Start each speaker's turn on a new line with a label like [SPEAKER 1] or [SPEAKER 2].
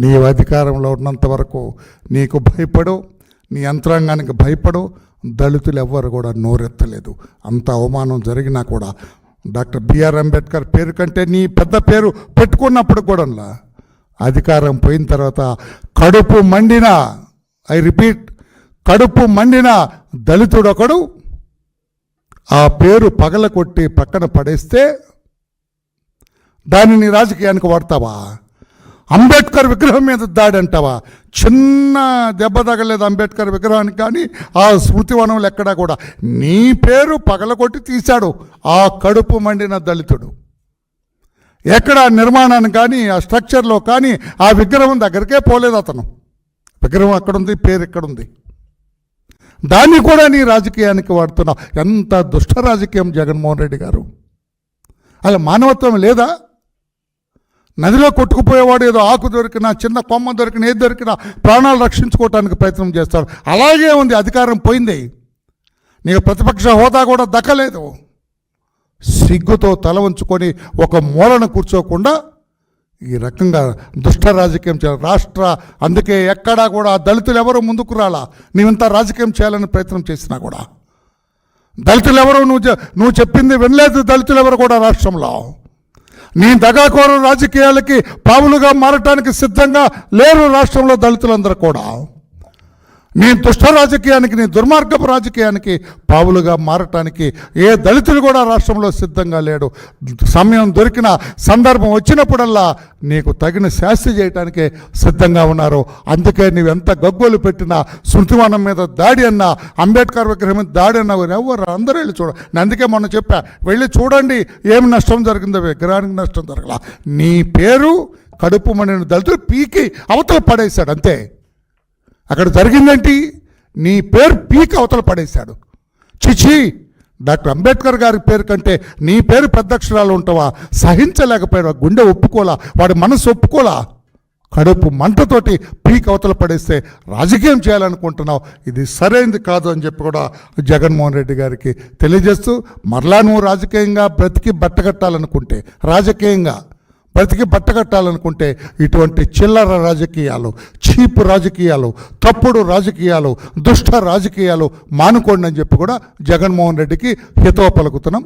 [SPEAKER 1] నీవు అధికారంలో ఉన్నంత వరకు నీకు భయపడు నీ యంత్రాంగానికి భయపడు దళితులు ఎవ్వరు కూడా నోరెత్తలేదు. అంత అవమానం జరిగినా కూడా డాక్టర్ బిఆర్ అంబేద్కర్ పేరు కంటే నీ పెద్ద పేరు పెట్టుకున్నప్పుడు కూడా అధికారం పోయిన తర్వాత కడుపు మండిన ఐ రిపీట్ కడుపు మండిన దళితుడొకడు ఆ పేరు పగల కొట్టి పక్కన పడేస్తే దానిని రాజకీయానికి వాడతావా? అంబేద్కర్ విగ్రహం మీద దాడి అంటావా? చిన్న దెబ్బ తగలేదు అంబేద్కర్ విగ్రహానికి కానీ ఆ స్మృతివనంలో ఎక్కడా కూడా. నీ పేరు పగలగొట్టి తీశాడు ఆ కడుపు మండిన దళితుడు. ఎక్కడ నిర్మాణాన్ని కానీ ఆ స్ట్రక్చర్లో కానీ ఆ విగ్రహం దగ్గరికే పోలేదు అతను. విగ్రహం అక్కడుంది పేరు ఇక్కడుంది. దాన్ని కూడా నీ రాజకీయానికి వాడుతున్నావు. ఎంత దుష్ట రాజకీయం జగన్మోహన్ రెడ్డి గారు. అలా మానవత్వం లేదా? నదిలో కొట్టుకుపోయేవాడు ఏదో ఆకు దొరికినా చిన్న కొమ్మ దొరికినా ఏది దొరికినా ప్రాణాలు రక్షించుకోవటానికి ప్రయత్నం చేస్తారు. అలాగే ఉంది అధికారం పోయింది. నీకు ప్రతిపక్ష హోదా కూడా దక్కలేదు. సిగ్గుతో తల ఉంచుకొని ఒక మూలన కూర్చోకుండా ఈ రకంగా దుష్ట రాజకీయం చేయాలి. రాష్ట్ర అందుకే ఎక్కడా కూడా దళితులు ఎవరు ముందుకు రాలా. నీవింత రాజకీయం చేయాలని ప్రయత్నం చేసినా కూడా. దళితులు ఎవరు నువ్వు నువ్వు చెప్పింది వినలేదు దళితులు ఎవరు కూడా రాష్ట్రంలో. నీ దగాకోరు రాజకీయాలకి పావులుగా మారటానికి సిద్ధంగా లేరు రాష్ట్రంలో దళితులందరూ కూడా. నీ దుష్ట రాజకీయానికి నీ దుర్మార్గపు రాజకీయానికి పావులుగా మారటానికి ఏ దళితులు కూడా రాష్ట్రంలో సిద్ధంగా లేడు. సమయం దొరికిన సందర్భం వచ్చినప్పుడల్లా నీకు తగిన శాస్తి చేయటానికే సిద్ధంగా ఉన్నారు. అందుకే నువ్వు ఎంత గగ్గోలు పెట్టినా శృతివనం మీద దాడి అన్నా అంబేద్కర్ విగ్రహం మీద దాడి అన్నా ఎవరు అందరూ వెళ్ళి చూడ నేను అందుకే మొన్న చెప్పా వెళ్ళి చూడండి ఏమి నష్టం జరిగిందో విగ్రహానికి నష్టం జరగల. నీ పేరు కడుపు మణిని దళితులు పీకి అవతల పడేశాడు అంతే. అక్కడ జరిగిందేంటి? నీ పేరు పీక్ అవతల పడేశాడు. చిచి డాక్టర్ అంబేద్కర్ గారి పేరు కంటే నీ పేరు పెద్ద అక్షరాలు ఉంటావా? సహించలేకపోయాడు గుండె ఒప్పుకోలా వాడి మనసు ఒప్పుకోలా కడుపు మంటతోటి పీక్ అవతల పడేస్తే రాజకీయం చేయాలనుకుంటున్నావు. ఇది సరైనది కాదు అని చెప్పి కూడా జగన్మోహన్ రెడ్డి గారికి తెలియజేస్తూ మరలా నువ్వు రాజకీయంగా బ్రతికి బట్టగట్టాలనుకుంటే రాజకీయంగా బ్రతికి బట్టగట్టాలనుకుంటే ఇటువంటి చిల్లర రాజకీయాలు చీపు రాజకీయాలు తప్పుడు రాజకీయాలు దుష్ట రాజకీయాలు మానుకోండి అని చెప్పి కూడా జగన్మోహన్ రెడ్డికి హితవ పలుకుతున్నాం.